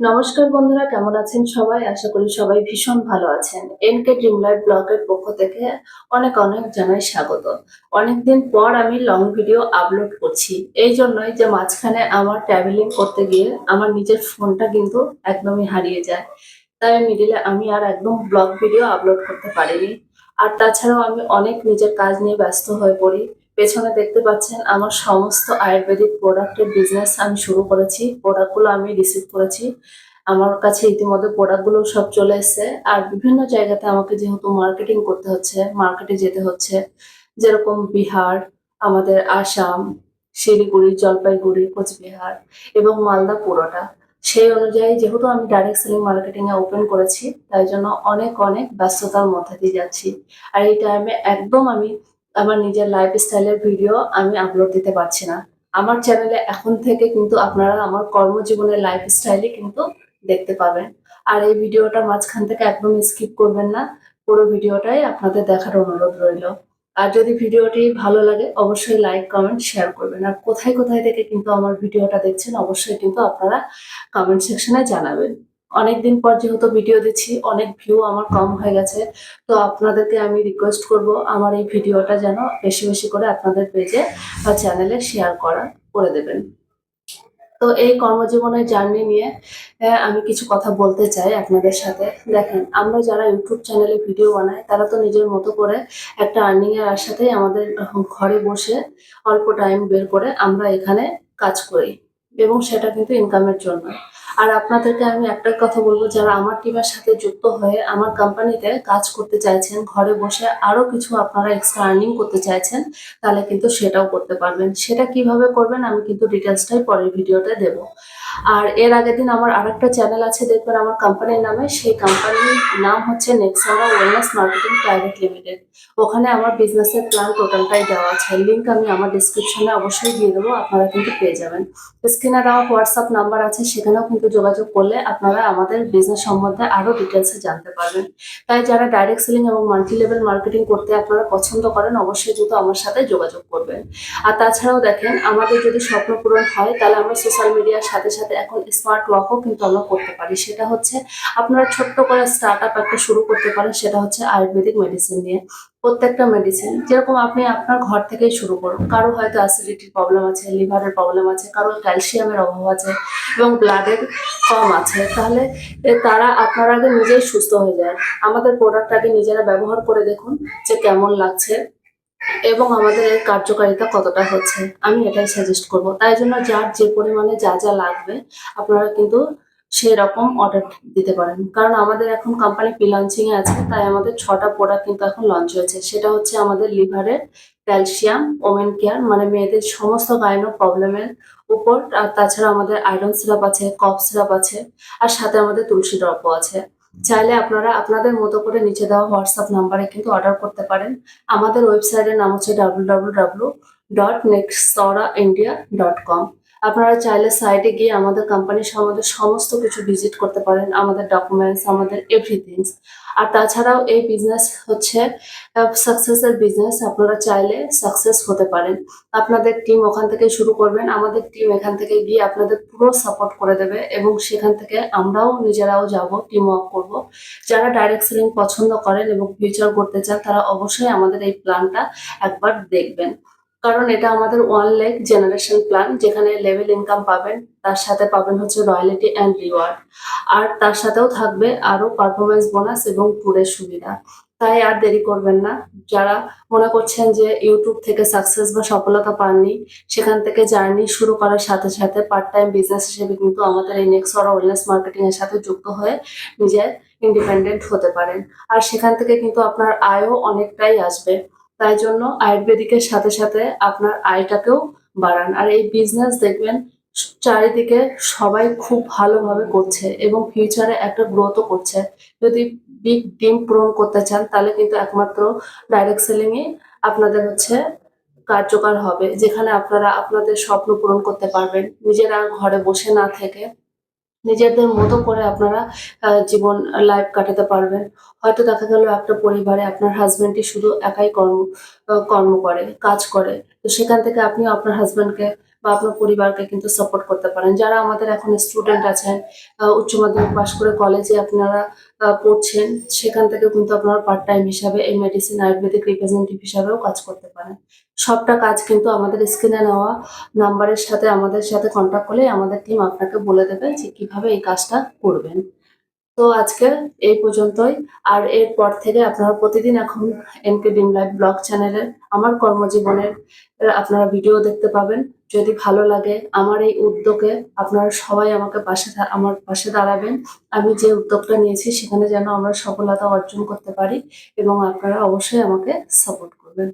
নমস্কার বন্ধুরা, কেমন আছেন সবাই? আশা করি সবাই ভীষণ ভালো আছেন। এনকে ড্রিম লাইফ ব্লগের পক্ষ থেকে অনেক অনেক জানাই স্বাগত। অনেকদিন পর আমি লং ভিডিও আপলোড করছি। এই জন্যই যে মাঝখানে আমার ট্রাভেলিং করতে গিয়ে আমার নিজের ফোনটা কিন্তু একদমই হারিয়ে যায়। তাই মিডিলে আমি আর একদম ব্লগ ভিডিও আপলোড করতে পারিনি। আর তাছাড়াও আমি অনেক নিজের কাজ নিয়ে ব্যস্ত হয়ে পড়ি। পেছনে দেখতে পাচ্ছেন আমার সমস্ত আয়ুর্বেদিক প্রোডাক্টের বিজনেস আমি শুরু করেছি। প্রোডাক্টগুলো আমি রিসিভ করেছি। আমার কাছে ইতিমধ্যে প্রোডাক্টগুলো সব চলে এসেছে। আর বিভিন্ন জায়গাতে আমাকে যেহেতু মার্কেটিং করতে হচ্ছে মার্কেটে যেতে হচ্ছে, যেরকম বিহার, আমাদের আসাম, শিলিগুড়ি, জলপাইগুড়ি, কোচবিহার এবং মালদা পুরোটা। সেই অনুযায়ী যেহেতু আমি ডাইরেক্ট সেলিং মার্কেটিং এ ওপেন করেছি, তাই জন্য অনেক অনেক ব্যস্ততার মধ্যে দিয়ে যাচ্ছি। আর এই টাইমে একদম আমি আমার নিজের লাইফ স্টাইলের ভিডিও আমি আপলোড দিতে পারছি না। আমার চ্যানেলে এখন থেকে কিন্তু আপনারা আমার কর্মজীবনের লাইফ স্টাইলই কিন্তু দেখতে পাবেন। আর এই ভিডিওটা মাঝখান থেকে একদম স্কিপ করবেন না। পুরো ভিডিওটাই আপনাদের দেখার অনুরোধ রইল। আর যদি ভিডিওটি ভালো লাগে, অবশ্যই লাইক কমেন্ট শেয়ার করবেন। আর কোথায় কোথায় থেকে কিন্তু আমার ভিডিওটা দেখছেন, অবশ্যই কিন্তু আপনারা কমেন্ট সেকশনে জানাবেন। অনেকদিন পর যেহেতু ভিডিও দিচ্ছি, অনেক ভিউ আমার কম হয়ে গেছে। তো আপনাদেরকে আমি রিকোয়েস্ট করব আমার এই ভিডিওটা যেন বেশি বেশি করে আপনাদের পেজে বা চ্যানেলে শেয়ার করা, করে দেবেন। তো এই কর্মজীবনের জার্নি নিয়ে আমি কিছু কথা বলতে চাই আপনাদের সাথে। দেখেন, আমরা যারা ইউটিউব চ্যানেলে ভিডিও বানাই, তারা তো নিজের মতো করে একটা আর্নিং এর আশাতেই আমাদের ঘরে বসে অল্প টাইম বের করে আমরা এখানে কাজ করি। এবং সেটা কিন্তু ইনকামের জন্য। আর আপনাদেরকে আমি একটা কথা বলব, যারা আমার টিমের সাথে যুক্ত হয়ে আমার কোম্পানিতে কাজ করতে চাইছেন, ঘরে বসে আরও কিছু আপনারা এক্সট্রা আর্নিং করতে চাইছেন, তাহলে কিন্তু সেটাও করতে পারবেন। সেটা কীভাবে করবেন আমি কিন্তু ডিটেলসটাই পরের ভিডিওতে দেব। আর এর আগের দিন আমার আরেকটা চ্যানেল আছে, দেখবেন আমার কোম্পানির নামে, সেই কোম্পানির নাম হচ্ছে Nexara wellness marketing private limited ওখানে আমার বিজনেসের প্ল্যান টোটালটাই দেওয়া আছে। লিঙ্ক আমি আমার ডিসক্রিপশনে অবশ্যই দিয়ে দেবো, আপনারা কিন্তু পেয়ে যাবেন। স্ক্রিনে দেওয়া হোয়াটসঅ্যাপ নাম্বার আছে, সেখানেও কিন্তু যোগাযোগ করলে আপনারা আমাদের বিজনেস সম্বন্ধে আরও ডিটেলসে জানতে পারবেন। তাই যারা ডাইরেক্ট সেলিং এবং মাল্টি লেভেল মার্কেটিং করতে আপনারা পছন্দ করেন, অবশ্যই কিন্তু আমার সাথে যোগাযোগ করবেন। আর তাছাড়াও দেখেন, আমাদের যদি স্বপ্ন পূরণ হয়, তাহলে আমরা সোশ্যাল মিডিয়ার সাথে সাথে এখন স্মার্ট ওয়ার্কও কিন্তু আমরা করতে পারি। সেটা হচ্ছে আপনারা ছোট্ট করে স্টার্ট আপ একটা শুরু করতে পারেন, সেটা হচ্ছে আয়ুর্বেদিক মেডিসিন নিয়ে। প্রত্যেকটা মেডিসিন যেরকম আপনি আপনার ঘর থেকেই শুরু করুন। কারও হয়তো অ্যাসিডিটির প্রবলেম আছে লিভারের প্রবলেম আছে, কারও ক্যালসিয়ামের অভাব আছে এবং ব্লাডের কম আছে। তাহলে তারা আপনার আগে নিজেই সুস্থ হয়ে যায়। আমাদের প্রোডাক্ট আগে নিজেরা ব্যবহার করে দেখুন যে কেমন লাগছে এবং আমাদের এর কার্যকারিতা কতটা হচ্ছে। আমি এটাই সাজেস্ট করব। তাই জন্য যার যে পরিমাণে যা যা লাগবে, আপনারা কিন্তু সেই রকম অর্ডার দিতে পারেন। কারণ আমাদের এখন কোম্পানি লঞ্চিং এ আছে, তাই আমাদের ছটা প্রোডাক্ট কিন্তু এখন লঞ্চ হয়েছে। সেটা হচ্ছে আমাদের লিভারের ক্যালসিয়াম ওমেন কেয়ার মানে মেয়েদের সমস্ত গাইনো প্রবলেমের উপর, আর তাছাড়া আমাদের আয়রন সিরাপ আছে কফ সিরাপ আছে, আর সাথে আমাদের তুলসী ড্রপও আছে। চাইলে আপনারা আপনাদের মতো করে নিচে দেওয়া হোয়াটসঅ্যাপ নাম্বারে কিন্তু অর্ডার করতে পারেন। আমাদের ওয়েবসাইটের নাম হচ্ছে W W W dot Nexara India dot com আপনারা চাইলে সাইটে গিয়ে আমাদের কোম্পানির সম্বন্ধে সমস্ত কিছু ভিজিট করতে পারেন, আমাদের ডকুমেন্টস আমাদের এভরিথিংস আর তাছাড়াও এই বিজনেস হচ্ছে সাকসেসের বিজনেস আপনারা চাইলে সাকসেস হতে পারেন। আপনাদের টিম ওখান থেকে শুরু করবেন, আমাদের টিম এখান থেকে গিয়ে আপনাদের পুরো সাপোর্ট করে দেবে এবং সেখান থেকে আমরাও নিজেরাও যাব টিম ওয়ার্ক করব। যারা ডাইরেক্ট সেলিং পছন্দ করেন এবং ফিউচার করতে চান, তারা অবশ্যই আমাদের এই প্ল্যানটা একবার দেখবেন। কারণ এটা আমাদের ওয়ান লেগ জেনারেশন প্ল্যান যেখানে লেভেল ইনকাম পাবেন, তার সাথে পাবেন হচ্ছে রয়্যালিটি অ্যান্ড রিওয়ার্ড আর তার সাথেও থাকবে আরও পারফরমেন্স বোনাস এবং ট্যুরের সুবিধা। তাই আর দেরি করবেন না। যারা মনে করছেন যে ইউটিউব থেকে সাকসেস বা সফলতা পাননি, সেখান থেকে জার্নি শুরু করার সাথে সাথে পার্ট টাইম বিজনেস হিসেবে কিন্তু আমাদের এই নেক্সট অর ওয়েলনেস মার্কেটিং এর সাথে যুক্ত হয়ে নিজের ইন্ডিপেন্ডেন্ট হতে পারেন। আর সেখান থেকে কিন্তু আপনার আয়ও অনেকটাই আসবে। তাই জন্য আয়ুর্বেদিকের সাথে সাথে আপনার আয়টাকেও বাড়ান। আর এই বিজনেস দেখবেন, চারিদিকে সবাই খুব ভালোভাবে করছে এবং ফিউচারে একটা গ্রোথও করছে। যদি বিগ ডিম পূরণ করতে চান, তাহলে কিন্তু একমাত্র ডাইরেক্ট সেলিং এ আপনাদের হচ্ছে কার্যকর হবে। যেখানে আপনারা আপনাদের স্বপ্ন পূরণ করতে পারবেন। নিজেরা ঘরে বসে না থেকে নিজেদের মতো করে আপনারা জীবন লাইফ কাটাতে পারবেন। হয়তো দেখা গেল একটা পরিবারে আপনার হাজব্যান্ডটি শুধু একাই কর্ম কর্ম করে, কাজ করে। তো সেখান থেকে আপনি আপনার হাজবেন্ডকে বা আপনার পরিবারকে কিন্তু সাপোর্ট করতে পারেন। যারা আমাদের এখন স্টুডেন্ট আছেন উচ্চ মাধ্যমিক পাশ করে কলেজে আপনারা পড়ছেন, সেখান থেকে কিন্তু আপনারা পার্ট টাইম হিসাবে এই মেডিসিন আয়ুর্বেদিক রিপ্রেজেন্টেটিভ হিসাবেও কাজ করতে পারেন। সবটা কাজ কিন্তু আমাদের স্ক্রিনে নেওয়া নাম্বারের সাথে আমাদের সাথে কন্ট্যাক্ট করলে আমাদের টিম আপনাকে বলে দেবে যে কীভাবে এই কাজটা করবেন। তো আজকে এই পর্যন্তই। আর এরপর থেকে আপনারা প্রতিদিন এখন এমকে ডিম লাইভ ব্লগ চ্যানেলে আমার কর্মজীবনের আপনারা ভিডিও দেখতে পাবেন। যদি ভালো লাগে আমার এই উদ্যোগে আপনারা সবাই আমাকে পাশে আমার পাশে দাঁড়াবেন। আমি যে উদ্যোগটা নিয়েছি সেখানে যেন আমরা সফলতা অর্জন করতে পারি এবং আপনারা অবশ্যই আমাকে সাপোর্ট করবেন।